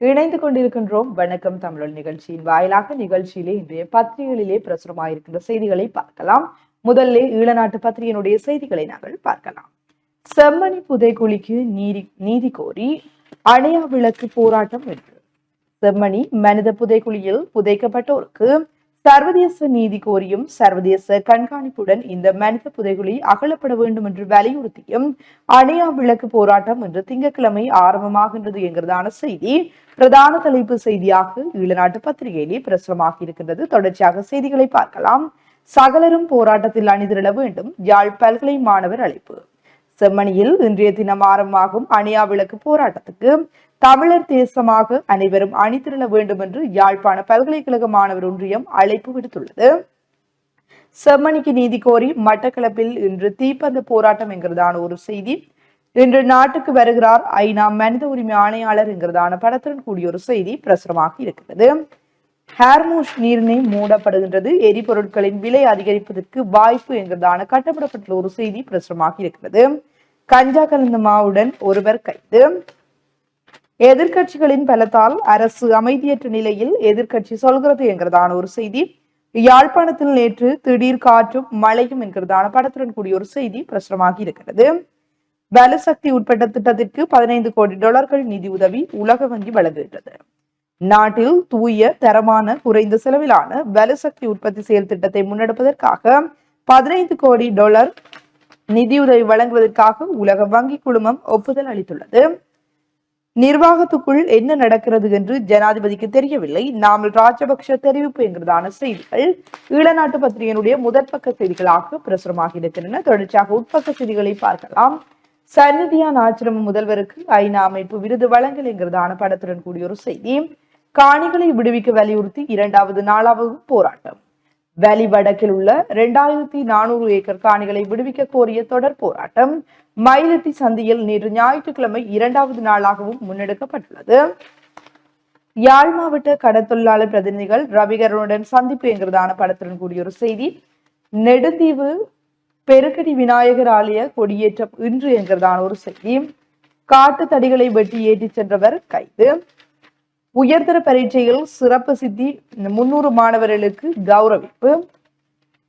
இணைந்து கொண்டிருக்கின்றோம். வணக்கம் தமிழர் நிகழ்ச்சியின் வாயிலாக நிகழ்ச்சியிலே இன்றைய பத்திரிகைகளிலே பிரசுரமாயிருக்கின்ற செய்திகளை பார்க்கலாம். முதல்ல ஈழநாட்டு பத்திரிகையினுடைய செய்திகளை நாங்கள் பார்க்கலாம். செம்மணி புதைக்குழிக்கு நீதி நீதி கோரி அணையா விளக்கு போராட்டம் என்று செம்மணி மனித புதைக்குழியில் புதைக்கப்பட்டோருக்கு சர்வதேச நீதி கோரியும் சர்வதேச கண்காணிப்புடன் இந்த மனித புதைகுழி அகலப்பட வேண்டும் என்று வலியுறுத்தியும் அணையா விளக்கு போராட்டம் இன்று திங்கட்கிழமை ஆரம்பமாகின்றது என்கிறதான செய்தி. பிரதான தலைப்பு செய்தியாக ஈழநாட்டு பத்திரிகையிலே பிரசுரமாக இருக்கின்றது. தொடர்ச்சியாக செய்திகளை பார்க்கலாம். சகலரும் போராட்டத்தில் அணிதிரள வேண்டும். யாழ் பல்கலை மாணவர் அழைப்பு. செம்மணியில் இன்றைய தினம் ஆரம்பமாகும் அணியா விளக்கு போராட்டத்துக்கு தமிழர் தேசமாக அனைவரும் அணிதிரள வேண்டும் என்று யாழ்ப்பாண பல்கலைக்கழக மாணவர் ஒன்றியம் அழைப்பு விடுத்துள்ளது. செம்மணிக்கு நீதி கோரி மட்டக்களப்பில் இன்று தீப்பந்த போராட்டம் என்கிறதான ஒரு செய்தி. இன்று நாட்டுக்கு வருகிறார் ஐநா மனித உரிமை ஆணையாளர் என்கிறதான படத்துடன் கூடிய ஒரு செய்தி பிரசுரமாக இருக்கிறது. ஹேர்மூஷ் நீர்நிலை மூடப்படுகின்றது. எரிபொருட்களின் விலை அதிகரிப்பதற்கு வாய்ப்பு என்கிறதான கட்டப்படப்பட்டுள்ள ஒரு செய்தி பிரசுரமாக இருக்கிறது. கஞ்சா கலந்த மாவுடன் ஒருவர் கைது. எதிர்கட்சிகளின் பலத்தால் அரசு அமைதியற்ற நிலையில் எதிர்கட்சி சொல்கிறது என்கிறதான ஒரு செய்தி. யாழ்ப்பாணத்தில் நேற்று திடீர் காற்றும் மழையும் என்கிறதான படத்துடன் கூடிய ஒரு செய்தி பிரசுரமாகி இருக்கிறது. பலசக்தி உட்பட்ட திட்டத்திற்கு பதினைந்து கோடி டாலர்கள் நிதி உதவி உலக வங்கி வழங்குகின்றது. நாட்டில் தூய தரமான குறைந்த செலவிலான வலுசக்தி உற்பத்தி செயல் திட்டத்தை முன்னெடுப்பதற்காக பதினைந்து கோடி டாலர் நிதியுதவி வழங்குவதற்காக உலக வங்கி குழுமம் ஒப்புதல் அளித்துள்ளது. நிர்வாகத்துக்குள் என்ன நடக்கிறது என்று ஜனாதிபதிக்கு தெரியவில்லை. நாமல் ராஜபக்ஷ தெரிவிப்பு என்கிறதான செய்திகள். ஈழநாட்டு பத்திரிகையினுடைய முதற்பக்க செய்திகளாக பிரசுரமாக இருக்கின்றன. தொடர்ச்சியாக உட்பக்க செய்திகளை பார்க்கலாம். சந்நிதியான் ஆச்சிரம முதல்வருக்கு ஐநா அமைப்பு விருது வழங்கல் என்கிறதான படத்துடன் கூடிய ஒரு செய்தி. காணிகளை விடுவிக்க வலியுறுத்தி இரண்டாவது நாளாவது போராட்டம். வேலி வடக்கில் உள்ள இரண்டாயிரத்தி நானூறு ஏக்கர் காணிகளை விடுவிக்க கோரிய தொடர் போராட்டம். மயிலட்டி சந்தியில் நேற்று ஞாயிற்றுக்கிழமை இரண்டாவது நாளாகவும் முன்னெடுக்கப்பட்டுள்ளது. யாழ் மாவட்ட கடத்தொழிலாளர் பிரதிநிதிகள் ரவிகரனுடன் சந்திப்பு என்கிறதான படத்துடன் கூடிய ஒரு செய்தி. நெடுந்தீவு பெருக்கடி விநாயகர் ஆலய கொடியேற்றம் இன்று என்கிறதான ஒரு செய்தி. காட்டு தடிகளை வெட்டி ஏற்றிச் சென்றவர் கைது. உயர்தர பரீட்சையில் சிறப்பு சித்தி முன்னூறு மாணவர்களுக்கு கௌரவிப்பு.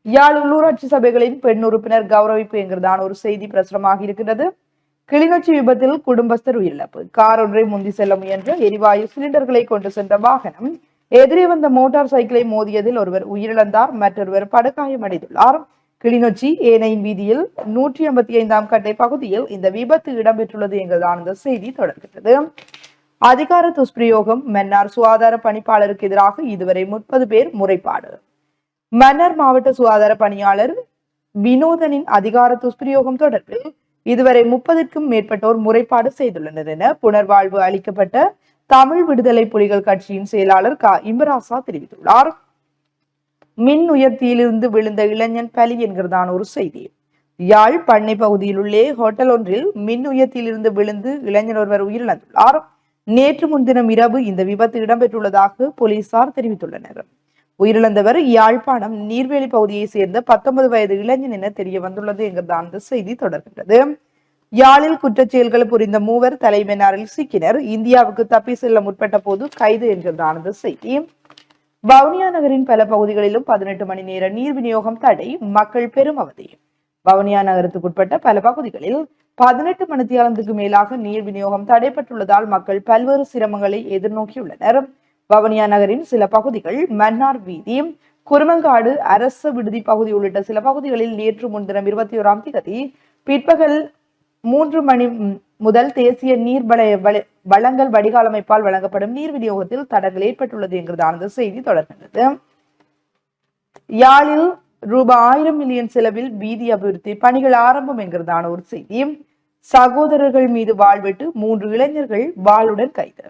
யாழ் உள்ளூராட்சி சபைகளின் பெண் உறுப்பினர் கௌரவிப்பு என்கிறதான ஒரு செய்தி பிரசுரமாக இருக்கிறது கிளிநொச்சி விபத்தில் குடும்பஸ்தர் உயிரிழப்பு. கார் ஒன்றை முந்தி செல்ல முயன்ற எரிவாயு சிலிண்டர்களை கொண்டு சென்ற வாகனம் எதிரே வந்த மோட்டார் சைக்கிளை மோதியதில் ஒருவர் உயிரிழந்தார். மற்றொருவர் படுகாயமடைந்துள்ளார் கிளிநொச்சி ஏனையின் வீதியில் நூற்றி ஐம்பத்தி ஐந்தாம் கட்டை பகுதியில் இந்த விபத்து இடம்பெற்றுள்ளது என்கிறதான இந்த செய்தி தொடர்கிறது அதிகார துஷ்பிரயோகம் மன்னார் சுகாதார பணிப்பாளருக்கு எதிராக இதுவரை முப்பது பேர் முறைப்பாடு. மன்னார் மாவட்ட சுகாதார பணியாளர் வினோதனின் அதிகார துஷ்பிரயோகம் தொடர்பில் இதுவரை முப்பதுக்கும் மேற்பட்டோர் முறைப்பாடு செய்துள்ளனர் என புனர்வாழ்வு அளிக்கப்பட்ட தமிழ் விடுதலை புலிகள் கட்சியின் செயலாளர் க. இம்பராசா தெரிவித்துள்ளார். மின் உயர்த்தியிலிருந்து விழுந்த இளைஞன் பலி என்கிறதான ஒரு செய்தி. யாழ் பண்ணை பகுதியில் உள்ளே ஹோட்டல் ஒன்றில் மின் உயர்த்தியிலிருந்து விழுந்து இளைஞர் ஒருவர் உயிரிழந்துள்ளார். நேற்று முன்தினம் இரவு இந்த விபத்து இடம்பெற்றுள்ளதாக போலீசார் தெரிவித்துள்ளனர். உயிரிழந்தவர் யாழ்ப்பாணம் நீர்வேலி பகுதியை சேர்ந்த பத்தொன்பது வயது இளைஞன் என தெரிய வந்துள்ளது என்கிறதான அந்த செய்தி தொடர்கின்றது. யாழில் குற்றச் செயல்கள் புரிந்த மூவர் தலைமையினரில் சிக்கினர். இந்தியாவுக்கு தப்பி செல்ல முற்பட்ட போது கைது என்கிறதான அந்த செய்தி. வவுனியா நகரின் பல பகுதிகளிலும் பதினெட்டு மணி நேர நீர் விநியோகம் தடை. மக்கள் பெரும் அவதி. வவுனியா நகரத்துக்கு உட்பட்ட பல பகுதிகளில் பதினெட்டு மணித்தியாலத்துக்கு மேலாக நீர் விநியோகம் தடைப்பட்டுள்ளதால் மக்கள் பல்வேறு சிரமங்களை எதிர்நோக்கியுள்ளனர். வவுனியா நகரின் சில பகுதிகள் மன்னார் வீதி குருமங்காடு அரசு விடுதி பகுதி உள்ளிட்ட சில பகுதிகளில் நேற்று முன்தினம் இருபத்தி ஓராம் தேதி பிற்பகல் மூன்று மணி முதல் தேசிய நீர் வளங்கள் வடிகால் அமைப்பால் வழங்கப்படும் நீர் விநியோகத்தில் தடங்கள் ஏற்பட்டுள்ளது என்கிறதான செய்தி தொடர்கின்றது. யாழில் ரூபாய் ஆயிரம் மில்லியன் செலவில் வீதி அபிவிருத்தி பணிகள் ஆரம்பம் என்கிறதான ஒரு செய்தி சகோதரர்கள் மீது வாழ்வெட்டு மூன்று இளைஞர்கள் வாளுடன் கைது.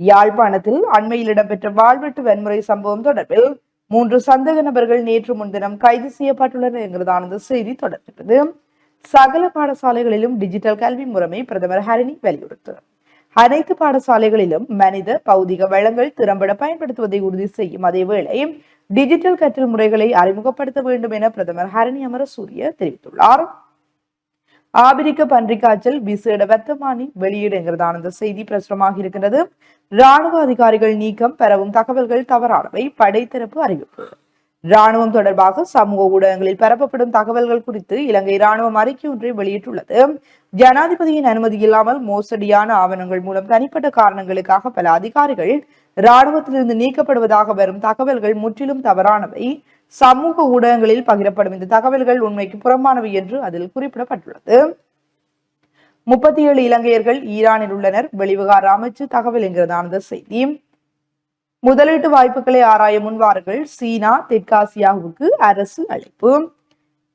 யாழ்ப்பாணத்தில் அண்மையில் இடம்பெற்ற வாழ்வெட்டு வன்முறை சம்பவம் தொடர்பில் மூன்று சந்தேக நபர்கள் நேற்று முன்தினம் கைது செய்யப்பட்டுள்ளனர் என்கிறதான செய்தி தொடர்கிறது. சகல பாடசாலைகளிலும் டிஜிட்டல் கல்வி முறைமை பிரதமர் ஹரிணி வலியுறுத்து. அனைத்து பாடசாலைகளிலும் மனித பௌதிக வளங்கள் திறம்பட பயன்படுத்துவதை உறுதி செய்யும் அதேவேளை டிஜிட்டல் கற்றல் முறைகளை அறிமுகப்படுத்த வேண்டும் என பிரதமர் ஹரணி அமரசூரிய தெரிவித்துள்ளார். ஆபிரிக்க பன்றிக் காய்ச்சல் விசேட வெத்தமானி வெளியீடுங்கிறதான இந்த செய்தி பிரசுரமாக இருக்கிறது ராணுவ அதிகாரிகள் நீக்கம் பெறவும் தகவல்கள் தவறானவை படைத்தரப்பு அறிவிப்பு. ராணுவம் தொடர்பாக சமூக ஊடகங்களில் பரப்பப்படும் தகவல்கள் குறித்து இலங்கை ராணுவம் அறிக்கை ஒன்றை வெளியிட்டுள்ளது. ஜனாதிபதியின் அனுமதி இல்லாமல் மோசடியான ஆவணங்கள் மூலம் தனிப்பட்ட காரணங்களுக்காக பல அதிகாரிகள் இராணுவத்திலிருந்து நீக்கப்படுவதாக வரும் தகவல்கள் முற்றிலும் தவறானவை. சமூக ஊடகங்களில் பகிரப்படும் இந்த தகவல்கள் உண்மைக்கு புறம்பானவை என்று அதில் குறிப்பிடப்பட்டுள்ளது. முப்பத்தி ஏழு இலங்கையர்கள் ஈரானில் உள்ளனர். வெளிவிகார அமைச்சு தகவல் என்கிறதான இந்த செய்தி. முதலீட்டு வாய்ப்புகளை ஆராய முன்வார்கள் சீனா தெற்காசியாவுக்கு அரசு அழைப்பு.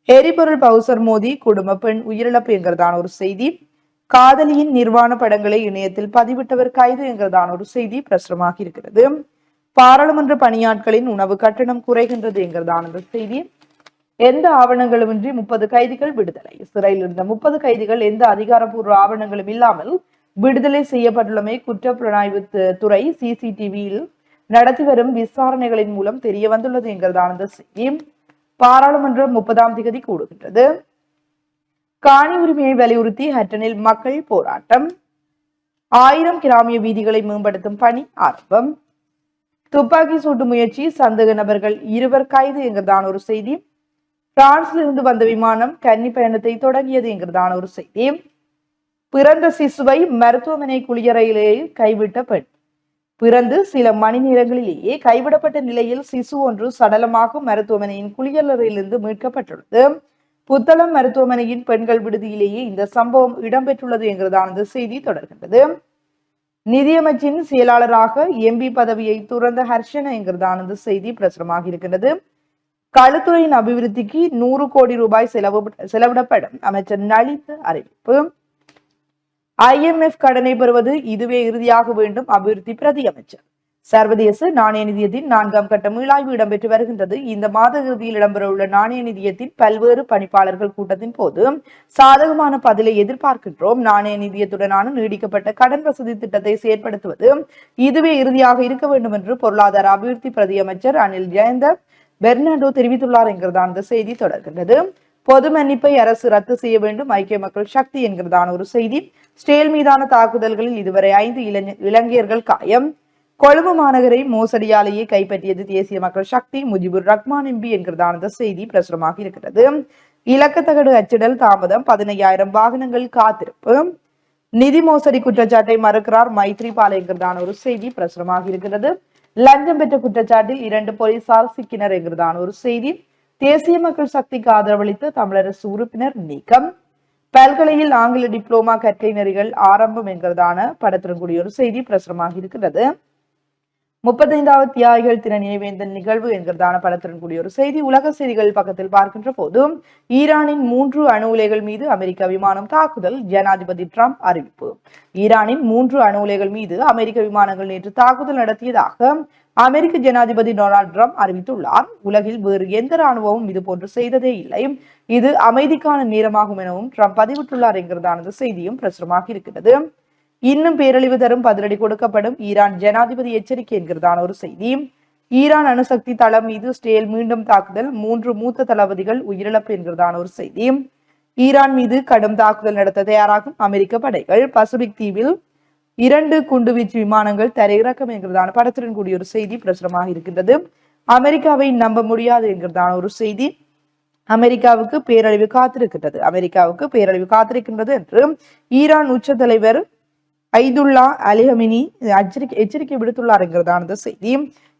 எரிபொருள் பவுசர் மோதி குடும்ப பெண் உயிரிழப்பு என்கிறதான ஒரு செய்தி. காதலியின் நிர்வாண படங்களை இணையத்தில் பதிவிட்டவர் கைது என்கிறதான ஒரு செய்தி பிரசுரமாக இருக்கிறது. பாராளுமன்ற பணியாட்களின் உணவு கட்டணம் குறைகின்றது என்கிறதான ஒரு செய்தி. எந்த ஆவணங்களுமின்றி முப்பது கைதிகள் விடுதலை? சிறையில் இருந்த முப்பது கைதிகள் எந்த அதிகாரப்பூர்வ ஆவணங்களும் இல்லாமல் விடுதலை செய்யப்பட்டுள்ளமை குற்ற புலனாய்வு துறை சிசிடிவியில் நடத்தி வரும் விசாரணைகளின் மூலம் தெரிய வந்துள்ளது என்கிறதான செய்தி. பாராளுமன்றம் முப்பதாம் திகதி கூடுகின்றது. காணி உரிமையை வலியுறுத்தி ஹட்டனில் மக்கள் போராட்டம். ஆயிரம் கிராமிய வீதிகளை மேம்படுத்தும் பணி ஆரம்பம். துப்பாக்கி சூட்டு முயற்சி சந்தேக நபர்கள் இருவர் கைது என்கிறதான ஒரு செய்தி. பிரான்சில் இருந்து வந்த விமானம் கன்னி பயணத்தை தொடங்கியது என்கிறதான ஒரு செய்தி. பிறந்த சிசுவை மருத்துவமனை குளியறையிலேயே கைவிட்ட பெண். பிறந்து சில மணி நேரங்களிலேயே கைவிடப்பட்ட நிலையில் சிசு ஒன்று சடலமாக மருத்துவமனையின் குளியலறையிலிருந்து மீட்கப்பட்டுள்ளது. புத்தளம் மருத்துவமனையின் பெண்கள் விடுதியிலேயே இந்த சம்பவம் இடம்பெற்றுள்ளது என்கிறதானது செய்தி தொடர்கின்றது. நிதியமைச்சின் செயலாளராக எம்பி பதவியை துறந்த ஹர்ஷன என்கிறதானது செய்தி பிரசுரமாக இருக்கின்றது. களுத்துறையின் அபிவிருத்திக்கு நூறு கோடி ரூபாய் செலவு செலவிடப்படும். அமைச்சர் நளித் அறிவிப்பு. ஐஎம்எஃப் கடனை பெறுவது இதுவே இறுதியாக வேண்டும் அபிவிருத்தி பிரதி அமைச்சர். சர்வதேச நாணய நிதியத்தின் நான்காம் கட்ட மீளாய்வு இடம்பெற்று வருகின்றது. இந்த மாத இறுதியில் இடம்பெறவுள்ள நாணய நிதியத்தின் பல்வேறு பணிப்பாளர்கள் கூட்டத்தின் போது சாதகமான பதிலை எதிர்பார்க்கின்றோம். நாணய நிதியத்துடனான நீடிக்கப்பட்ட கடன் வசதி திட்டத்தை செயற்படுத்துவது இதுவே இறுதியாக இருக்க வேண்டும் என்று பொருளாதார அபிவிருத்தி பிரதியமைச்சர் அனில் ஜெயந்த பெர்னாண்டோ தெரிவித்துள்ளார் என்கிறதான இந்த செய்தி தொடர்கின்றது. பொது மன்னிப்பை அரசு ரத்து செய்ய வேண்டும் ஐக்கிய மக்கள் சக்தி என்கிறதான ஒரு செய்தி. ஸ்டேல் மீதான தாக்குதல்களில் இதுவரை ஐந்து இளைஞ- இலங்கையர்கள் காயம். கொழும்பு மாநகரை மோசடியாலேயே கைப்பற்றியது தேசிய மக்கள் சக்தி முஜிபுர் ரஹ்மான் எம்பி என்கிறதான செய்தி பிரசுரமாக இருக்கிறது. இலக்கத்தகடு அச்சிடல் தாமதம் பதினையாயிரம் வாகனங்கள் காத்திருப்பு. நிதி மோசடி குற்றச்சாட்டை மறுக்கிறார் மைத்ரிபால என்கிறதான ஒரு செய்தி பிரசுரமாக இருக்கிறது. லஞ்சம் பெற்ற குற்றச்சாட்டில் இரண்டு போலீசார் சிக்கினர் என்கிறதான ஒரு செய்தி தேசிய மக்கள் சக்திக்கு ஆதரவளித்த தமிழரசு உறுப்பினர் நீக்கம். பல்கலையில் ஆங்கில டிப்ளோமா கற்கை நெறிகள் ஆரம்பம் என்கிறதான படத்துடன் ஒரு செய்தி பிரசுரமாக இருக்கிறது. முப்பத்தைந்தாவது தியாகிகள் தின நினைவேந்தன் நிகழ்வு என்கிறதான படத்துடன் கூடிய ஒரு செய்தி உலக செய்திகள் பக்கத்தில் பார்க்கின்ற போது ஈரானின் மூன்று அணு உலைகள் மீது அமெரிக்க விமானம் தாக்குதல் ஜனாதிபதி டிரம்ப் அறிவிப்பு. ஈரானின் மூன்று அணு உலைகள் மீது அமெரிக்க விமானங்கள் நேற்று தாக்குதல் நடத்தியதாக அமெரிக்க ஜனாதிபதி டொனால்டு ட்ரம்ப் அறிவித்துள்ளார். உலகில் வேறு எந்த ராணுவமும் இது போன்று செய்ததே இல்லை. இது அமைதிக்கான நேரமாகும் எனவும் ட்ரம்ப் பதிவிட்டுள்ளார் என்கிறதானது செய்தியும் பிரசுரமாக இருக்கிறது. இன்னும் பேரழிவு தரும் பதிலடி கொடுக்கப்படும் ஈரான் ஜனாதிபதி எச்சரிக்கை என்கிறதான ஒரு செய்தி. ஈரான் அணுசக்தி தளம் மீது ஸ்டேல் மீண்டும் தாக்குதல் மூன்று மூத்த தளபதிகள் உயிரிழப்பு என்கிறதான ஒரு செய்தி. ஈரான் மீது கடும் தாக்குதல் நடத்த தயாராகும் அமெரிக்க படைகள். பசிபிக் தீவில் இரண்டு குண்டுவீச்சு விமானங்கள் தரையிறக்கம் என்கிறதான படத்துடன் கூடிய ஒரு செய்தி பிரசுரமாக இருக்கின்றது. அமெரிக்காவை நம்ப முடியாது என்கிறதான ஒரு செய்தி. அமெரிக்காவுக்கு பேரழிவு காத்திருக்கின்றது. அமெரிக்காவுக்கு பேரழிவு காத்திருக்கின்றது என்று ஈரான் உச்ச தலைவர் ஐதுல்லா அலிஹமினி எச்சரிக்கை எச்சரிக்கை விடுத்துள்ளார் என்கிறதான செய்தி.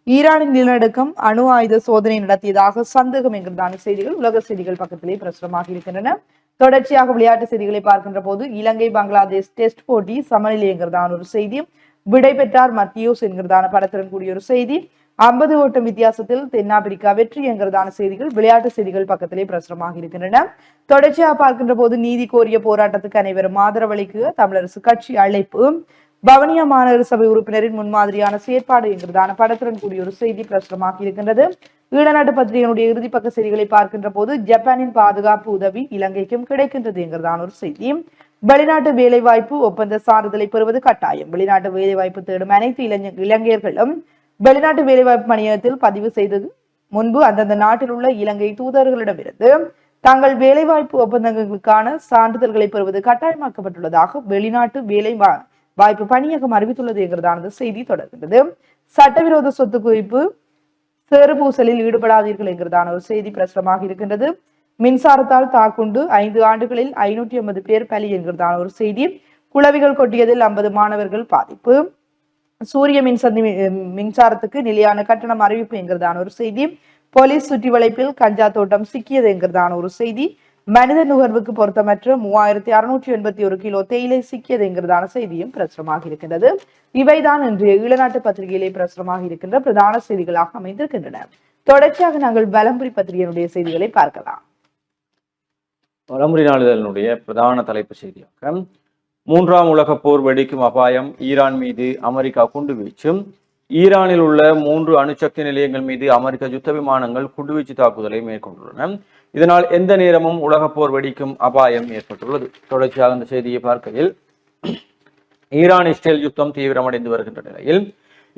ஈரானின் நிலநடுக்கம் அணு ஆயுத சோதனை நடத்தியதாக சந்தேகம் என்கிறதான செய்திகள் உலக செய்திகள் பக்கத்திலே பிரசுரமாக இருக்கின்றன. தொடர்ச்சியாக விளையாட்டு செய்திகளை பார்க்கின்ற போது இலங்கை பங்களாதேஷ் டெஸ்ட் போட்டி சமநிலை என்கிறதான ஒரு செய்தி. விடைபெற்றார் மத்தியோஸ் என்கிறதான படத்துடன் கூடிய ஒரு செய்தி. ஐம்பது ஓட்டம் வித்தியாசத்தில் தென்னாப்பிரிக்கா வெற்றி என்கிறதான செய்திகள் விளையாட்டு செய்திகள் பக்கத்திலே பிரசுரமாக இருக்கின்றன. தொடர்ச்சியாக பார்க்கின்ற போது நீதி கோரிய போராட்டத்துக்கு அனைவரும் ஆதரவளிக்க தமிழரசு கட்சி அழைப்பு. பவனியா மாநகர சபை உறுப்பினரின் முன்மாதிரியான செயற்பாடு என்கிறதான படத்துடன் கூடிய ஒரு செய்தி பிரசுரமாக இருக்கின்றது. ஈழநாட்டு பத்திரிகையினுடைய இறுதி பக்க செய்திகளை பார்க்கின்ற போது ஜப்பானின் பாதுகாப்பு உதவி இலங்கைக்கும் கிடைக்கின்றது என்கிறதான ஒரு செய்தி. வெளிநாட்டு வேலைவாய்ப்பு ஒப்பந்த சான்றிதழை பெறுவது கட்டாயம். வெளிநாட்டு வேலைவாய்ப்பு தேடும் அனைத்து இளைஞ இளைஞர்களும் வெளிநாட்டு வேலைவாய்ப்பு பணியிடத்தில் பதிவு செய்தது முன்பு அந்தந்த நாட்டில் உள்ள இலங்கை தூதர்களிடமிருந்து. தங்கள் வேலைவாய்ப்பு ஒப்பந்தங்களுக்கான சான்றிதழ்களை பெறுவது கட்டாயமாக்கப்பட்டுள்ளதாக வெளிநாட்டு வேலை வா- வாய்ப்பு பணியகம் அறிவித்துள்ளது என்கிறதானது செய்தி தொடர்கிறது சட்டவிரோத சொத்து குவிப்பு சேறுபூசலில் ஈடுபடாதீர்கள் என்கிறதான ஒரு செய்தி பிரசுரமாக இருக்கின்றது. மின்சாரத்தால் தாக்குண்டு ஐந்து ஆண்டுகளில் ஐநூற்றி ஐம்பது பேர் பலி என்கிறதான ஒரு செய்தி. குளவிகள் கொட்டியதில் ஐம்பது மாணவர்கள் பாதிப்பு. சூரிய மின்சந்தி மின்சாரத்துக்கு நிலையான கட்டணம் அறிவிப்பு என்கிறதான ஒரு செய்தி. போலீஸ் சுற்றி வளைப்பில் கஞ்சா தோட்டம் சிக்கியது என்கிறதான ஒரு செய்தி. மனித நுகர்வுக்கு பொருத்தமற்ற மூவாயிரத்தி அறுநூற்றி எண்பத்தி ஒரு கிலோ தேயிலை சிக்கியது என்கிறதான செய்தியும் பிரசுரமாக இருக்கின்றது. இவைதான் இன்றைய ஈழநாட்டு பத்திரிகையிலே பிரசுரமாக இருக்கின்ற பிரதான செய்திகளாக அமைந்திருக்கின்றன. தொடர்ச்சியாக நாங்கள் வலம்புரி பத்திரிகையினுடைய செய்திகளை பார்க்கலாம். வலம்புரி நாளிதழினுடைய பிரதான தலைப்பு செய்தியாக மூன்றாம் உலகப் போர் வெடிக்கும் அபாயம் ஈரான் மீது அமெரிக்கா குண்டுவீச்சும் ஈரானில் உள்ள மூன்று அணுசக்தி நிலையங்கள் மீது அமெரிக்க யுத்த விமானங்கள் குண்டுவீச்சு தாக்குதலை மேற்கொண்டுள்ளன. இதனால் எந்த நேரமும் உலகப் போர் வெடிக்கும் அபாயம் ஏற்பட்டுள்ளது. தொடர்ச்சியாக இந்த செய்தியை பார்க்கையில் ஈரான் இஸ்ரேல் யுத்தம் தீவிரமடைந்து வருகின்ற நிலையில்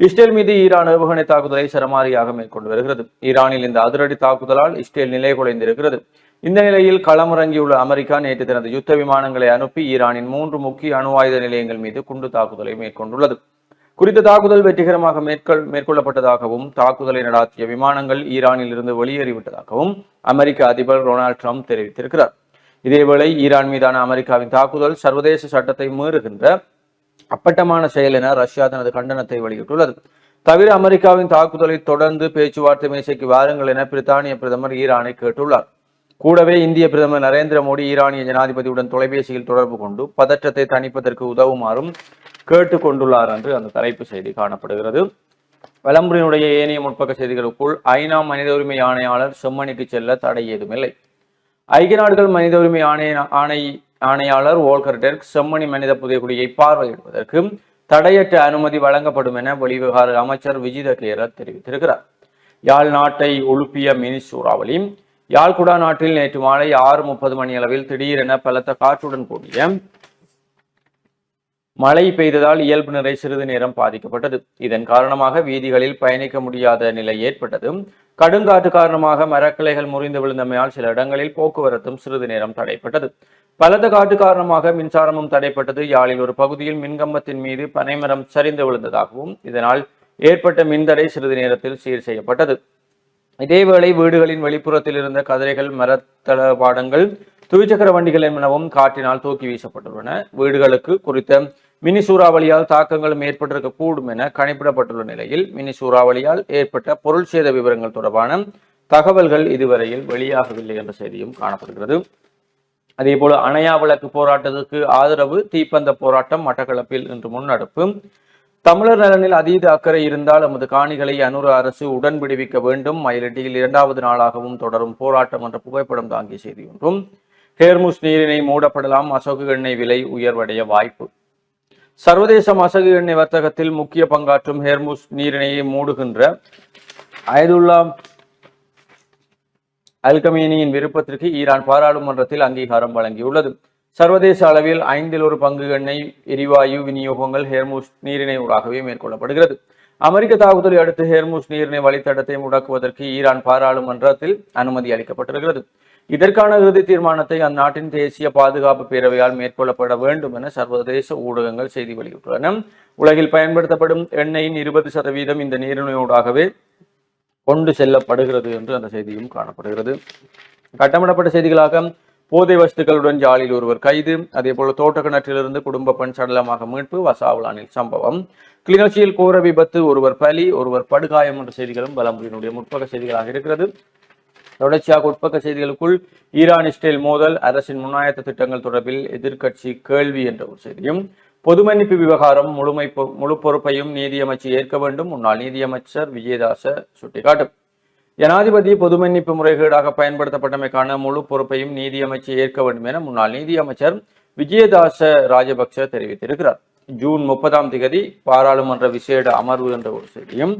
இஸ்ரேல் மீது ஈரான் ஏவுகணை தாக்குதலை சரமாரியாக மேற்கொண்டு வருகிறது. ஈரானில் இந்த அதிரடி தாக்குதலால் இஸ்ரேல் நிலை குலைந்திருக்கிறது. இந்த நிலையில் களமிறங்கியுள்ள அமெரிக்கா நேற்று தனது யுத்த விமானங்களை அனுப்பி ஈரானின் மூன்று முக்கிய அணு ஆயுத நிலையங்கள் மீது குண்டு தாக்குதலை மேற்கொண்டுள்ளது. குறித்த தாக்குதல் வெற்றிகரமாக மேற்கொள் மேற்கொள்ளப்பட்டதாகவும் தாக்குதலை நடாத்திய விமானங்கள் ஈரானில் இருந்து வெளியேறிவிட்டதாகவும் அமெரிக்க அதிபர் டொனால்டு ட்ரம்ப் தெரிவித்திருக்கிறார். இதேவேளை ஈரான் மீதான அமெரிக்காவின் தாக்குதல் சர்வதேச சட்டத்தை மீறுகின்ற அப்பட்டமான செயல் என ரஷ்யா தனது கண்டனத்தை வெளியிட்டுள்ளது. தவிர அமெரிக்காவின் தாக்குதலை தொடர்ந்து பேச்சுவார்த்தை மேசைக்கு வாருங்கள் என பிரித்தானிய பிரதமர் ஈரானை கேட்டுள்ளார். கூடவே இந்திய பிரதமர் நரேந்திர மோடி ஈரானிய ஜனாதிபதியுடன் தொலைபேசியில் தொடர்பு கொண்டு பதற்றத்தை தணிப்பதற்கு உதவுமாறும் கேட்டுக்கொண்டுள்ளார் என்று அந்த தலைப்பு செய்தி காணப்படுகிறது. விளம்பரினுடைய ஏனைய முற்பக்க செய்திகளுக்குள் ஐநா மனித உரிமை ஆணையாளர் செம்மணிக்கு செல்ல தடை ஏதுமில்லை. ஐக்கிய நாடுகள் மனித உரிமை ஆணைய ஆணை ஆணையாளர் வோல்கர் டெர்க் செம்மணி மனித புதைக்குடியை பார்வையிடுவதற்கு தடையற்ற அனுமதி வழங்கப்படும் என வெளிவிவகார அமைச்சர் விஜித கேரர் தெரிவித்திருக்கிறார். யாழ் நாட்டை ஒழுப்பிய மினி சூறாவளி யாழ்குடா நாட்டில் நேற்று மாலை ஆறு முப்பது மணி அளவில் திடீரென பலத்த காற்றுடன் கூடிய மழை பெய்ததால் இயல்பு நிறை சிறிது நேரம் பாதிக்கப்பட்டது. இதன் காரணமாக வீதிகளில் பயணிக்க முடியாத நிலை ஏற்பட்டது கடுங்காற்று காரணமாக மரக்கிளைகள் முறிந்து விழுந்தமையால் சில இடங்களில் போக்குவரத்தும் சிறிது நேரம் தடைப்பட்டது. பலத்த காற்று காரணமாக மின்சாரமும் தடைப்பட்டது. யாழில் ஒரு பகுதியில் மின்கம்பத்தின் மீது பனைமரம் சரிந்து விழுந்ததாகவும் இதனால் ஏற்பட்ட மின்தடை சிறிது நேரத்தில் சீர் செய்யப்பட்டது. இதேவேளை வீடுகளின் வெளிப்புறத்தில் இருந்த கதிரைகள் மரத்தளபாடங்கள் துவிச்சக்கர வண்டிகள் எனவும் காற்றினால் தூக்கி வீசப்பட்டுள்ளன. வீடுகளுக்கு குறித்த மினி சூறாவளியால் தாக்கங்களும் ஏற்பட்டிருக்க கூடும் என கணிப்பிடப்பட்டுள்ள நிலையில் மினி சூறாவளியால் ஏற்பட்ட பொருள் சேத விவரங்கள் தொடர்பான தகவல்கள் இதுவரையில் வெளியாகவில்லை என்ற செய்தியும் காணப்படுகிறது. அதே போல அணையா விளக்கு போராட்டத்துக்கு ஆதரவு தீப்பந்த போராட்டம் மட்டக்களப்பில் இன்று முன்னெடுப்பு. தமிழர் நலனில் அதீத அக்கறை இருந்தால் எமது காணிகளை அனுர அரசு உடன் விடுவிக்க வேண்டும். மயிலட்டியில் இரண்டாவது நாளாகவும் தொடரும் போராட்டம் என்ற புகைப்படம் தாங்கிய செய்தி ஒன்றும். ஹேர்முஸ் நீரினை மூடப்படலாம். அசோக எண்ணெய் விலை உயர்வடைய வாய்ப்பு. சர்வதேச அசகு எண்ணெய் வர்த்தகத்தில் முக்கிய பங்காற்றும் ஹேர்முஸ் நீரிணையை மூடுகின்ற அயதுல்லா அல்கமேனியின் விருப்பத்திற்கு ஈரான் பாராளுமன்றத்தில் அங்கீகாரம் வழங்கியுள்ளது. சர்வதேச அளவில் ஐந்தில் ஒரு பங்கு எண்ணெய் எரிவாயு விநியோகங்கள் ஹேர்முஸ் நீரிணை ஊடாகவே மேற்கொள்ளப்படுகிறது. அமெரிக்க தாக்குதலை அடுத்து ஹேர்முஸ் நீரிணை வழித்தடத்தை முடக்குவதற்கு ஈரான் பாராளுமன்றத்தில் அனுமதி அளிக்கப்பட்டிருக்கிறது. இதற்கான இறுதி தீர்மானத்தை அந்நாட்டின் தேசிய பாதுகாப்பு பேரவையால் மேற்கொள்ளப்பட வேண்டும் என சர்வதேச ஊடகங்கள் செய்தி வெளியிட்டுள்ளன. உலகில் பயன்படுத்தப்படும் எண்ணெயின் இருபது சதவீதம் இந்த நீரிணையூடாகவே கொண்டு செல்லப்படுகிறது என்று அந்த செய்தியும் காணப்படுகிறது. கட்டமிடப்பட்ட செய்திகளாக போதை வஸ்துக்களுடன் ஜாலியில் ஒருவர் கைது. அதே போல தோட்ட கிணற்றிலிருந்து குடும்ப பெண் சடலமாக மீட்பு வசாவளானில் சம்பவம். கிளிநொச்சியில் கோர விபத்து ஒருவர் பலி ஒருவர் படுகாயம் என்ற செய்திகளும் பலமுடியினுடைய முற்பக செய்திகளாக இருக்கிறது. தொடர்ச்சியாக உட்பக்க செய்திகளுக்குள் ஈரான் இஸ்ரேல் மோதல் அரசின் முன்னாயத்த திட்டங்கள் தொடர்பில் எதிர்க்கட்சி கேள்வி என்ற ஒரு செய்தியும். பொது மன்னிப்பு விவகாரம் முழுமை பொ- முழு பொறுப்பையும் நீதியமைச்சு ஏற்க வேண்டும். முன்னாள் நீதியமைச்சர் விஜயதாச சுட்டிக்காட்டும். ஜனாதிபதி பொது மன்னிப்பு முறைகேடாக பயன்படுத்தப்பட்டமைக்கான முழு பொறுப்பையும் நீதியமைச்சு ஏற்க வேண்டும் என முன்னாள் நீதியமைச்சர் விஜயதாச ராஜபக்ச தெரிவித்திருக்கிறார். ஜூன் முப்பதாம் திகதி பாராளுமன்ற விசேட அமர்வு என்ற ஒரு செய்தியும்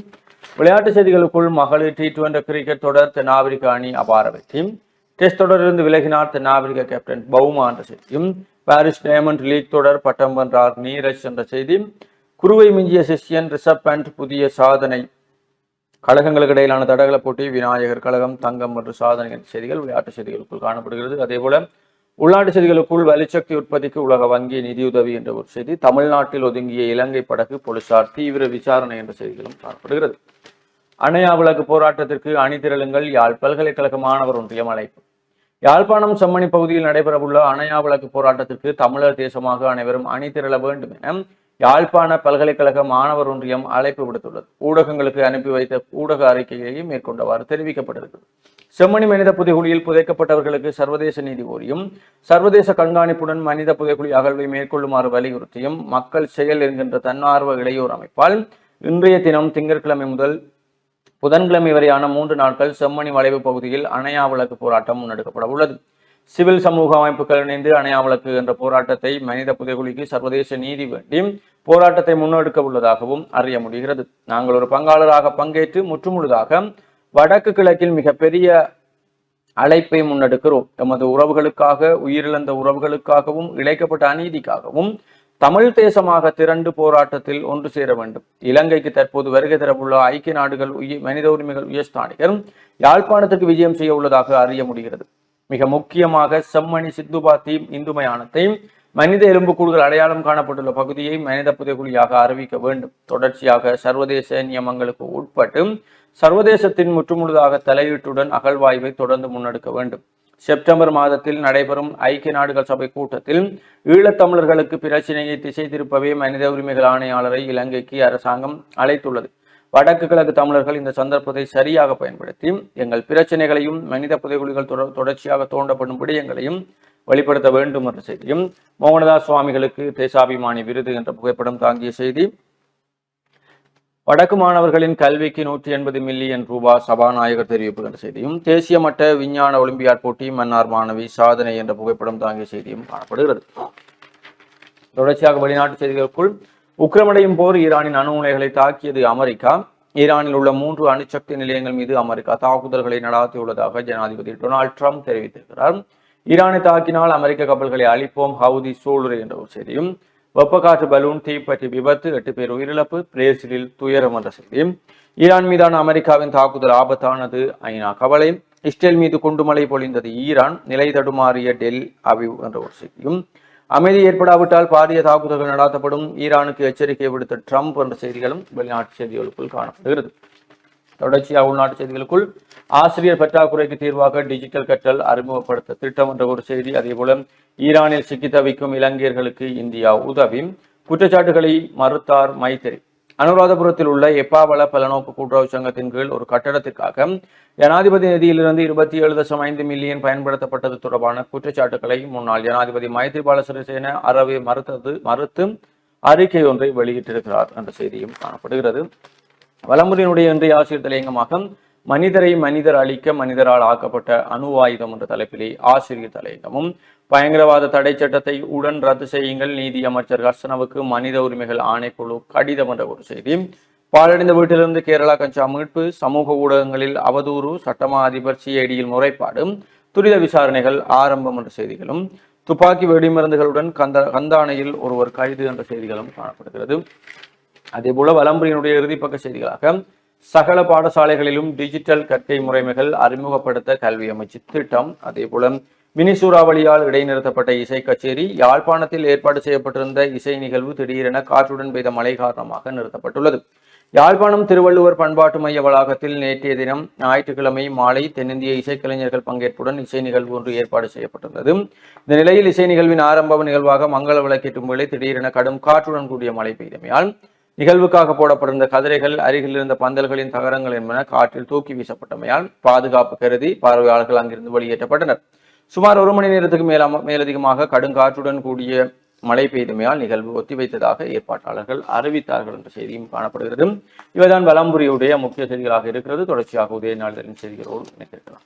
விளையாட்டு செய்திகளுக்குள் மகளிர் டி டுவெண்டி கிரிக்கெட் தொடர் தென்னாப்பிரிக்க அணி அபார வெற்றி டெஸ்ட் தொடரிலிருந்து விலகினார் தென்னாப்பிரிக்க கேப்டன் பவுமா என்ற செய்தியும் பாரிஸ் டயமண்ட் லீக் தொடர் பட்டம் வென்றார் நீரஜ் என்ற செய்தி குருவை மிஞ்சிய சிஷ்யன் ரிஷப் பண்ட் புதிய சாதனை கழகங்களுக்கு இடையிலான தடகள போட்டி விநாயகர் கழகம் தங்கம் மற்றும் சாதனை செய்திகள் விளையாட்டு செய்திகளுக்குள் காணப்படுகிறது. அதேபோல உள்நாட்டு செய்திகளுக்குள் வலிசக்தி உற்பத்திக்கு உலக வங்கி நிதியுதவி என்ற ஒரு செய்தி தமிழ்நாட்டில் ஒதுங்கிய இலங்கை படகு போலீசார் தீவிர விசாரணை என்ற செய்திகளும் காணப்படுகிறது. அணையா விளக்கு போராட்டத்திற்கு அணிதிரளுங்கள் யாழ் பல்கலைக்கழக மாணவர் ஒன்றியம் அழைப்பு. யாழ்ப்பாணம் செம்மணி பகுதியில் நடைபெறவுள்ள அணையா விளக்கு போராட்டத்திற்கு தமிழர் தேசமாக அனைவரும் அணிதிரள வேண்டும் என யாழ்ப்பாண பல்கலைக்கழக மாணவர் ஒன்றியம் அழைப்பு விடுத்துள்ளது. ஊடகங்களுக்கு அனுப்பி வைத்த ஊடக அறிக்கையை மேற்கொண்டவாறு தெரிவிக்கப்பட்டிருக்கிறது. செம்மணி மனித புதைகுழியில் புதைக்கப்பட்டவர்களுக்கு சர்வதேச நீதி கோரியும் சர்வதேச கண்காணிப்புடன் மனித புதைகுழி அகழ்வை மேற்கொள்ளுமாறு வலியுறுத்தியும் மக்கள் செயல் என்கின்ற தன்னார்வ இளையோர் அமைப்பால் இன்றைய தினம் திங்கட்கிழமை முதல் புதன்கிழமை வரையான மூன்று நாட்கள் செம்மணி வளைவு பகுதியில் அணையா விளக்கு போராட்டம் முன்னெடுக்கப்பட உள்ளது. சிவில் சமூக அமைப்புகள் இணைந்து அணையா என்ற போராட்டத்தை மனித புதைகுழிக்கு சர்வதேச நீதி வேண்டி போராட்டத்தை முன்னெடுக்க உள்ளதாகவும் அறிய முடிகிறது. நாங்கள் ஒரு பங்காளராக பங்கேற்று முற்றுமுழுதாக வடக்கு கிழக்கில் மிகப்பெரிய அழைப்பை முன்னெடுக்கிறோம். எமது உறவுகளுக்காக உயிரிழந்த உறவுகளுக்காகவும் இழைக்கப்பட்ட அநீதிக்காகவும் தமிழ் தேசமாக திரண்டு போராட்டத்தில் ஒன்று சேர வேண்டும். இலங்கைக்கு தற்போது வருகை தரவுள்ள ஐக்கிய நாடுகள் உய- மனித உரிமைகள் உயர்ஸ்தானிகர் யாழ்ப்பாணத்துக்கு விஜயம் செய்ய உள்ளதாக அறிய முடிகிறது. மிக முக்கியமாக செம்மணி சித்துபாத்தி இந்து மயானத்தையும் மனித எலும்புக்கூடுகள் அடையாளம் காணப்பட்டுள்ள பகுதியை மனித புதைகுழியாக அறிவிக்க வேண்டும். தொடர்ச்சியாக சர்வதேச நியமங்களுக்கு உட்பட்டு சர்வதேசத்தின் முற்றுமுழுதாக தலையீட்டுடன் அகழ்வாய்வை தொடர்ந்து முன்னெடுக்க வேண்டும். செப்டம்பர் மாதத்தில் நடைபெறும் ஐக்கிய நாடுகள் சபை கூட்டத்தில் ஈழத்தமிழர்களுக்கு பிரச்சினையை திசை திருப்பவே மனித உரிமைகள் ஆணையாளரை இலங்கைக்கு அரசாங்கம் அழைத்துள்ளது. வடக்கு கிழக்கு தமிழர்கள் இந்த சந்தர்ப்பத்தை சரியாக பயன்படுத்தி எங்கள் பிரச்சனைகளையும் மனித புதைகுழிகள் தொடர் தொடர்ச்சியாக தோண்டப்படும் விடயங்களையும் வெளிப்படுத்த வேண்டும் என்ற செய்தியும் மோகனதாஸ் சுவாமிகளுக்கு தேசாபிமானி விருது என்ற புகைப்படம் தாங்கிய செய்தி. வடக்கு மாணவர்களின் கல்விக்கு நூற்றி எண்பது மில்லியன் ரூபாய் சபாநாயகர் தெரிவிப்பு என்ற செய்தியும் தேசிய மட்ட விஞ்ஞான ஒலிம்பியாட் போட்டி மன்னார் மாணவி சாதனை என்ற புகைப்படம் தாங்கிய செய்தியும் காணப்படுகிறது. தொடர்ச்சியாக வெளிநாட்டு செய்திகளுக்குள் உக்கிரமடையும் போர் ஈரானின் அணு உலைகளை தாக்கியது அமெரிக்கா. ஈரானில் உள்ள மூன்று அணுசக்தி நிலையங்கள் மீது அமெரிக்கா தாக்குதல்களை நடாத்தியுள்ளதாக ஜனாதிபதி டொனால்ட் ட்ரம்ப் தெரிவித்திருக்கிறார். ஈரானை தாக்கினால் அமெரிக்க கப்பல்களை அழிப்போம் ஹவுதி சூளுரை என்ற ஒரு செய்தியும். வெப்பக்காற்று பலூன் தீப்பற்றி விபத்து எட்டு பேர் உயிரிழப்பு பிரேசிலில் துயரம் என்ற செய்தியும். ஈரான் மீதான அமெரிக்காவின் தாக்குதல் ஆபத்தானது ஐநா கவலை. இஸ்ரேல் மீது குண்டுமலை பொழிந்தது ஈரான் நிலை தடுமாறிய டெல் அவிவ் என்ற ஒரு செய்தியும். அமைதி ஏற்படாவிட்டால் பாரிய தாக்குதல்கள் நடாத்தப்படும். ஈரானுக்கு எச்சரிக்கை விடுத்த ட்ரம்ப் என்ற செய்திகளும் வெளிநாட்டு செய்திகளுக்குள் காணப்படுகிறது. தொடர்ச்சியாக உள்நாட்டு செய்திகளுக்குள் ஆசிரியர் பற்றாக்குறைக்கு தீர்வாக டிஜிட்டல் கற்றல் அறிமுகப்படுத்த திட்டம் என்ற ஒரு செய்தி. அதேபோல ஈரானில் சிக்கி தவிக்கும் இலங்கையர்களுக்கு இந்தியா உதவி. குற்றச்சாட்டுகளை மறுத்தார் மைத்திரி. அனுராதபுரத்தில் உள்ள எப்பாவள பலநோக்கு கூட்டுறவு சங்கத்தின் கீழ் ஒரு கட்டடத்திற்காக ஜனாதிபதி நிதியிலிருந்து இருபத்தி ஏழு தசம் ஐந்து மில்லியன் பயன்படுத்தப்பட்டது தொடர்பான குற்றச்சாட்டுகளை முன்னாள் ஜனாதிபதி மைத்ரிபால சிறிசேன அறவே மறுத்தது மறுத்து அறிக்கை ஒன்றை வெளியிட்டிருக்கிறார் என்ற செய்தியும் காணப்படுகிறது. வலமுறையினுடைய இன்றைய ஆசிரியர் தலையங்கமாக மனிதரை மனிதர் அழிக்க மனிதரால் ஆக்கப்பட்ட அணு ஆயுதம் என்ற தலைப்பிலே ஆசிரியர் தலையங்கமும் பயங்கரவாத தடை சட்டத்தை உடன் ரத்து செய்யுங்கள் நீதி அமைச்சர் ஹர்ஷனவுக்கு மனித உரிமைகள் ஆணைக்குழு கடிதம் என்ற ஒரு செய்தி. பாலடைந்த வீட்டிலிருந்து கேரளா கஞ்சா மீட்பு சமூக ஊடகங்களில் அவதூறு சட்டமா அதிபர் சிஐடியில் முறைப்பாடு துரித விசாரணைகள் ஆரம்பம் என்ற செய்திகளும் துப்பாக்கி வெடிமருந்துகளுடன் கந்த கந்தானையில் ஒருவர் கைது என்ற செய்திகளும் காணப்படுகிறது. அதே போல வலம்புரியினுடைய இறுதிப்பக்க செய்திகளாக சகல பாடசாலைகளிலும் டிஜிட்டல் கற்கை முறைமைகள் அறிமுகப்படுத்த கல்வி அமைச்சு திட்டம். அதேபோல மினி சூறாவளியால் இடைநிறுத்தப்பட்ட இசை கச்சேரி யாழ்ப்பாணத்தில் ஏற்பாடு செய்யப்பட்டிருந்த இசை நிகழ்வு திடீரென காற்றுடன் பெய்த மழை காரணமாக நிறுத்தப்பட்டுள்ளது. யாழ்ப்பாணம் திருவள்ளுவர் பண்பாட்டு மைய வளாகத்தில் நேற்றைய தினம் ஞாயிற்றுக்கிழமை மாலை தென்னிந்திய இசைக்கலைஞர்கள் பங்கேற்புடன் இசை நிகழ்வு ஒன்று ஏற்பாடு செய்யப்பட்டிருந்தது. இந்த நிலையில் இசை நிகழ்வின் ஆரம்ப நிகழ்வாக மங்கள விளக்கேற்றும் வேளை திடீரென கடும் காற்றுடன் கூடிய மழை பெய்தமையால் நிகழ்வுக்காக போடப்பட்டிருந்த கதிரைகள் அருகில் இருந்த பந்தல்களின் தகரங்கள் என்பன காற்றில் தூக்கி வீசப்பட்டமையால் பாதுகாப்பு கருதி பார்வையாளர்கள் அங்கிருந்து வெளியேற்றப்பட்டனர். சுமார் ஒரு மணி நேரத்துக்கு மேலாம மேலதிகமாக கடுங்காற்றுடன் கூடிய மழை பெய்தமையால் நிகழ்வு ஒத்திவைத்ததாக ஏற்பாட்டாளர்கள் அறிவித்தார்கள் என்ற செய்தியும் காணப்படுகிறது. இவைதான் வலம்புரியுடைய முக்கிய செய்திகளாக இருக்கிறது. தொடர்ச்சியாக உதய நாளிதழின் செய்திகளோடு இணைத்திருக்கலாம்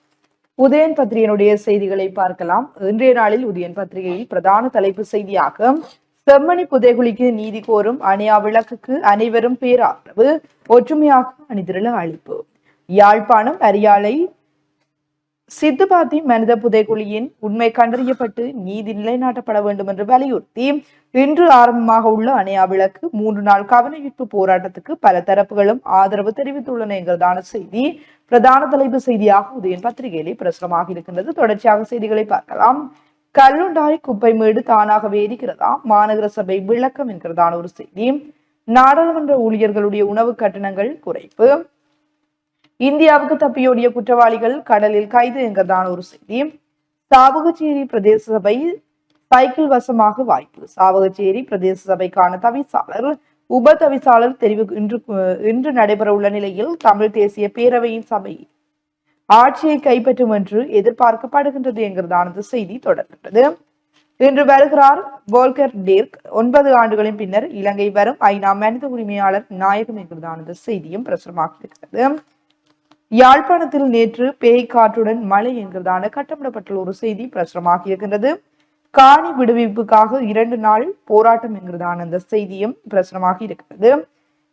உதயன் பத்திரிகையினுடைய செய்திகளை பார்க்கலாம். இன்றைய நாளில் உதயன் பத்திரிகையில் பிரதான தலைப்பு செய்தியாக செம்மணி புதைகுழிக்கு நீதி கோரும் அணியா விளக்குக்கு அனைவரும் பேராதரவு. ஒற்றுமையாக அணிதிரள அழைப்பு. யாழ்ப்பாணம் அரியாலை சித்துபாத்தி மனித புதைக்குழியின் உண்மை கண்டறியப்பட்டு நீதி நிலைநாட்டப்பட வேண்டும் என்று வலியுறுத்தி இன்று ஆரம்பமாக உள்ள அணையா விளக்கு மூன்று நாள் கவனஈர்ப்பு போராட்டத்துக்கு பல தரப்புகளும் ஆதரவு தெரிவித்துள்ளன என்கிறதான செய்தி. பிரதான தலைப்பு செய்தியாக உதயன் பத்திரிகையிலே பிரசுரமாக இருக்கின்றது. தொடர்ச்சியாக செய்திகளை பார்க்கலாம். கல்லுண்டாய் குப்பைமேடு தானாகவே இருக்கிறதா மாநகர சபை விளக்கம் என்கிறதான ஒரு செய்தி. நாடாளுமன்ற ஊழியர்களுடைய உணவு கட்டணங்கள் குறைப்பு. இந்தியாவுக்கு தப்பியோடிய குற்றவாளிகள் கடலில் கைது என்கிறதான ஒரு செய்தி. சாவகச்சேரி பிரதேச சபை சைக்கிள் வசமாக வாய்ப்பு. சாவகச்சேரி பிரதேச சபைக்கான தவிசாளர் உப தவிசாளர் தெரிவு இன்று இன்று நடைபெற உள்ள நிலையில் தமிழ் தேசிய பேரவையின் சபை ஆட்சியை கைப்பற்றும் என்று எதிர்பார்க்கப்படுகின்றது என்கிறதானது செய்தி தொடர்கின்றது. இன்று வருகிறார் போல்கர் டேர்க். ஒன்பது ஆண்டுகளின் பின்னர் இலங்கை வரும் ஐநா மனித உரிமையாளர் நாயகம் என்கிறதானது செய்தியும் பிரசுரமாக இருக்கிறது. யாழ்ப்பாணத்தில் நேற்று பேய் காற்றுடன் மழை என்கிறதான கட்டமிடப்பட்டுள்ள ஒரு செய்தி பிரசுரமாக இருக்கின்றது. காணி விடுவிப்புக்காக இரண்டு நாள் போராட்டம் என்கிறதான அந்த செய்தியும் பிரசுரமாக இருக்கிறது.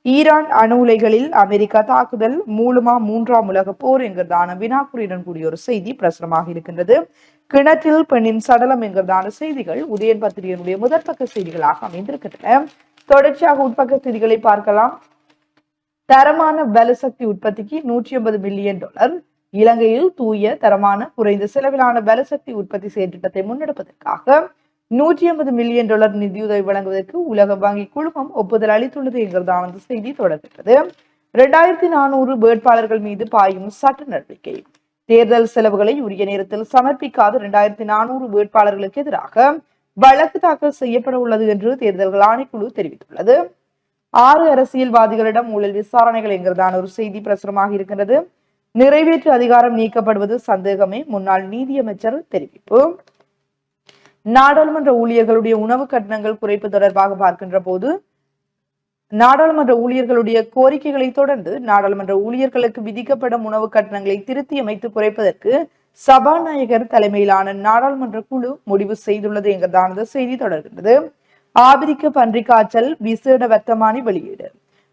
ஈரான் அணு உலைகளில் அமெரிக்கா தாக்குதல் மூலமா மூன்றாம் உலக போர் என்கிறதான வினாக்குறியுடன் கூடிய ஒரு செய்தி பிரசுரமாக இருக்கின்றது. கிணற்றில் பெண்ணின் சடலம் என்கிறதான செய்திகள் உதயன் பத்திரிகையினுடைய முதற் பக்க செய்திகளாக அமைந்திருக்கின்றன. தொடர்ச்சியாக உட்பக்க செய்திகளை பார்க்கலாம். தரமான பலசக்தி உற்பத்திக்கு நூற்றி ஐம்பது மில்லியன் டாலர். இலங்கையில் தூய தரமான குறைந்த செலவிலான பலசக்தி உற்பத்தி செயற்திட்டத்தை முன்னெடுப்பதற்காக நூற்றி ஐம்பது மில்லியன் டாலர் நிதியுதவி வழங்குவதற்கு உலக வங்கி குழுமம் ஒப்புதல் அளித்துள்ளது என்கிறது அந்த செய்தி தொடர்கிறது இரண்டாயிரத்தி நானூறு வேட்பாளர்கள் மீது பாயும் சட்ட நடவடிக்கை. தேர்தல் செலவுகளை உரிய நேரத்தில் சமர்ப்பிக்காத இரண்டாயிரத்தி நானூறு வேட்பாளர்களுக்கு எதிராக வழக்கு தாக்கல் செய்யப்பட உள்ளது என்று தேர்தல்கள் ஆணைக்குழு தெரிவித்துள்ளது. ஆறு அரசியல்வாதிகளிடம் ஊழல் விசாரணைகள் என்கிறதான ஒரு செய்தி பிரசுரமாக இருக்கின்றது. நிறைவேற்று அதிகாரம் நீக்கப்படுவது சந்தேகமே முன்னாள் நீதியமைச்சர் தெரிவிப்பு. நாடாளுமன்ற ஊழியர்களுடைய உணவு கட்டணங்கள் குறைப்பு தொடர்பாக பார்க்கின்ற போது நாடாளுமன்ற ஊழியர்களுடைய கோரிக்கைகளை தொடர்ந்து நாடாளுமன்ற ஊழியர்களுக்கு விதிக்கப்படும் உணவு கட்டணங்களை திருத்தி அமைத்து குறைப்பதற்கு சபாநாயகர் தலைமையிலான நாடாளுமன்ற குழு முடிவு செய்துள்ளது என்கிறதானது செய்தி தொடர்கின்றது. ஆபிரிக்க பன்றிக் காய்ச்சல் விசேட வர்த்தமானி வெளியீடு.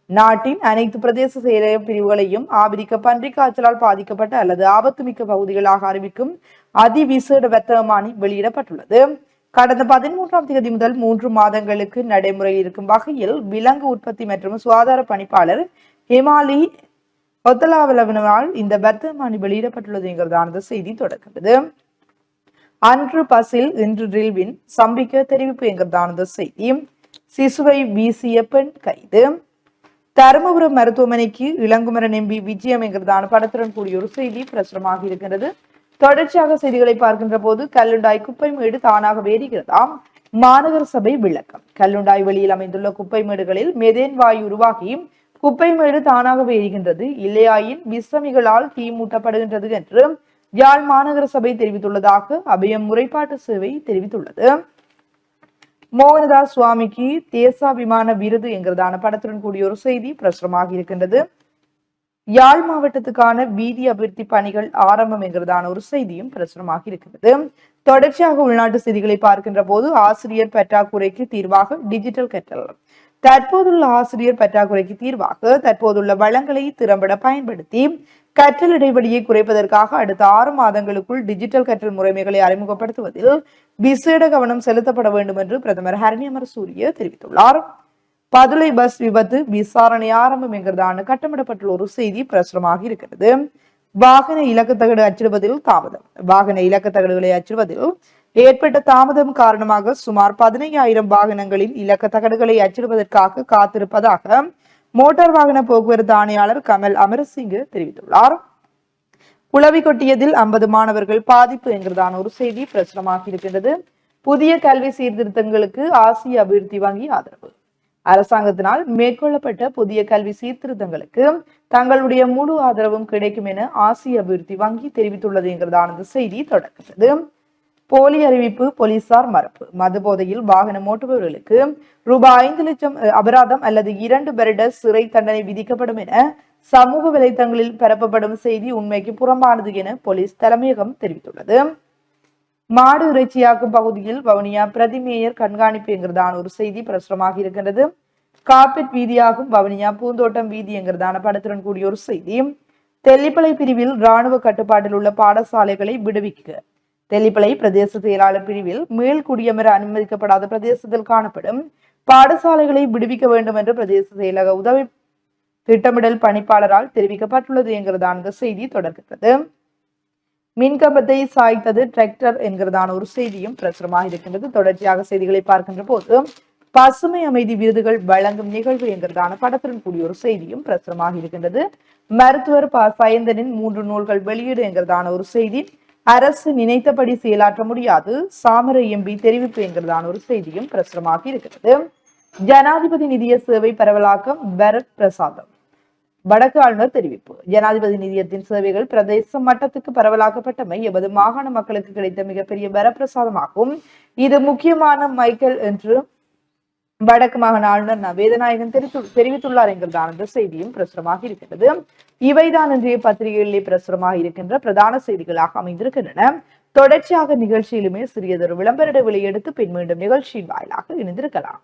நாட்டின் அனைத்து பிரதேச செயலக பிரிவுகளையும் ஆபிரிக்க பன்றிக் காய்ச்சலால் பாதிக்கப்பட்ட அல்லது ஆபத்துமிக்க பகுதிகளாக அறிவிக்கும் அதிவிசேட வர்த்தமானி வெளியிடப்பட்டுள்ளது. கடந்த பதிமூன்றாம் தேதி முதல் மூன்று மாதங்களுக்கு நடைமுறையில் இருக்கும் வகையில் விலங்கு உற்பத்தி மற்றும் சுகாதார பணிப்பாளர் ஹிமாலி ஒத்தலாவலவினால் இந்த வர்த்தமானி வெளியிடப்பட்டுள்ளது என்கிறதானது செய்தி தொடர்கிறது. அன்று பசில் இன்று ரில்வின் சம்பிக்க தெரிவிப்பு என்கிறதானது செய்தி. சிசுவை வீசிய பெண் கைது. தருமபுரம் மருத்துவமனைக்கு இளங்குமரன் எம்பி விஜயம் என்கிறதான படத்துடன் கூடிய ஒரு செய்தி பிரசுரமாக இருக்கின்றது. தொடர்ச்சியாக செய்திகளை பார்க்கின்ற போது கல்லுண்டாய் குப்பை மேடு தானாக வேறுகிறதாம். மாநகர சபை விளக்கம். கல்லுண்டாய் வெளியில் அமைந்துள்ள குப்பை மேடுகளில் மெதேன் வாயு உருவாகி குப்பை மேடு தானாகவே எரிகின்றது இல்லையாயின் விசமிகளால் தீ மூட்டப்படுகின்றது என்று யாழ் மாநகர சபை தெரிவித்துள்ளதாக அபயம் முறைப்பாட்டு சேவை தெரிவித்துள்ளது. மோகனதாஸ் சுவாமிக்கு தேசாபிமான விருது என்கிறதான படத்துடன் கூடிய ஒரு செய்தி பிரசுரமாக இருக்கின்றது. யாழ் மாவட்டத்துக்கான வீதி அபிவிருத்தி பணிகள் ஆரம்பம் என்கிறதான ஒரு செய்தியும் பிரசுரமாக இருக்கிறது தொடர்ச்சியாக உள்நாட்டு செய்திகளை பார்க்கின்ற போது ஆசிரியர் பற்றாக்குறைக்கு தீர்வாக டிஜிட்டல் கற்றல். தற்போதுள்ள ஆசிரியர் பற்றாக்குறைக்கு தீர்வாக தற்போதுள்ள வளங்களை திறம்பட பயன்படுத்தி கற்றல் இடைவெளியை குறைப்பதற்காக அடுத்த ஆறு மாதங்களுக்குள் டிஜிட்டல் கற்றல் முறைமைகளை அறிமுகப்படுத்துவதில் விசேட கவனம் செலுத்தப்பட வேண்டும் என்று பிரதமர் ஹரணி அமர் சூரிய தெரிவித்துள்ளார். பதுளை பஸ் விபத்து விசாரணை ஆரம்பம் என்கிறதான கட்டமிடப்பட்டுள்ள ஒரு செய்தி பிரசுரமாக இருக்கிறது. வாகன இலக்கத்தகடு அச்சிடுவதில் தாமதம். வாகன இலக்கத்தகடுகளை அச்சிடுவதில் ஏற்பட்ட தாமதம் காரணமாக சுமார் பதினையாயிரம் வாகனங்களின் இலக்கத்தகடுகளை அச்சிடுவதற்காக காத்திருப்பதாக மோட்டார் வாகன போக்குவரத்து ஆணையாளர் கமல் அமரசிங் தெரிவித்துள்ளார். குளவி கொட்டியதில் ஐம்பது மாணவர்கள் பாதிப்பு என்கிறதான ஒரு செய்தி பிரசுரமாக இருக்கின்றது. புதிய கல்வி சீர்திருத்தங்களுக்கு ஆசிய அபிவிருத்தி வங்கி ஆதரவு. அரசாங்கத்தினால் மேற்கொள்ளப்பட்ட புதிய கல்வி சீர்திருத்தங்களுக்கு தங்களுடைய முழு ஆதரவும் கிடைக்கும் என ஆசிய அபிவிருத்தி வங்கி தெரிவித்துள்ளது என்கிறதான செய்தி தொடர்கிறது போலி அறிவிப்பு போலீசார் மறுப்பு. மது போதையில் வாகனம் ஓட்டுபவர்களுக்கு ரூபாய் ஐந்து லட்சம் அபராதம் அல்லது இரண்டு வருட சிறை தண்டனை விதிக்கப்படும் என சமூக வலைத்தளங்களில் பரப்பப்படும் செய்தி உண்மைக்கு புறம்பானது என போலீஸ் தலைமையகம் தெரிவித்துள்ளது. மாடு இறைச்சியாக்கும் பகுதியில் வவுனியா பிரதி மேயர் கண்காணிப்பு என்கிறதான ஒரு செய்தி பிரசுரமாக இருக்கின்றது. கார்பெட் வீதியாகும் வவுனியா பூந்தோட்டம் வீதி என்கிறதான படத்துடன் கூடிய ஒரு செய்தி. தெல்லிப்பளை பிரிவில் ராணுவ கட்டுப்பாட்டில் உள்ள பாடசாலைகளை விடுவிக்க தெல்லிப்பளை பிரதேச செயலாளர் பிரிவில் மேல் குடியமர அனுமதிக்கப்படாத பிரதேசத்தில் காணப்படும் பாடசாலைகளை விடுவிக்க வேண்டும் என்று பிரதேச செயலக உதவி திட்டமிடல் பணிப்பாளரால் தெரிவிக்கப்பட்டுள்ளது என்கிறதான அந்த செய்தி தொடர்கிறது. மின்கம்பத்தை சாய்த்தது டிராக்டர் என்கிறதான ஒரு செய்தியும் பிரசுரமாக இருக்கின்றது. தொடர்ச்சியாக செய்திகளை பார்க்கின்ற போது பசுமை அமைதி விருதுகள் வழங்கும் நிகழ்வு என்கிறதான படத்துடன் கூடிய ஒரு செய்தியும் பிரசுரமாக இருக்கின்றது. மருத்துவர் ப சயந்தனின் மூன்று நூல்கள் வெளியீடு என்கிறதான ஒரு செய்தி அரசு நினைத்தபடி செயலாற்ற முடியாது. சாமர எம்பி தெரிவிப்பு என்கிறதான ஒரு செய்தியும் பிரசுரமாக இருக்கிறது. ஜனாதிபதி நிதிய சேவை பரவலாக்கம் பரத் பிரசாதம். வடக்கு ஆளுநர் தெரிவிப்பு. ஜனாதிபதி நிதியத்தின் சேவைகள் பிரதேச மட்டத்துக்கு பரவலாக்கப்பட்டமை எமது மாகாண மக்களுக்கு கிடைத்த மிகப்பெரிய வரப்பிரசாதமாகும். இது முக்கியமான மைக்கேல் என்று வடக்கு மாகாண ஆளுநர் நவேதநாயகன் வேதநாயகன் தெரிவித்து- தெரிவித்துள்ளார் என்கிறதான செய்தியும் பிரசுரமாக இருக்கிறது. இவைதான் இன்றைய பத்திரிகைகளிலே பிரசுரமாக இருக்கின்ற பிரதான செய்திகளாக அமைந்திருக்கின்றன. தொடர்ச்சியாக நிகழ்ச்சியிலுமே சிறியதொரு விளம்பர இடைவெளி எடுத்து பின் மீண்டும் நிகழ்ச்சியின் வாயிலாக இணைந்திருக்கலாம்.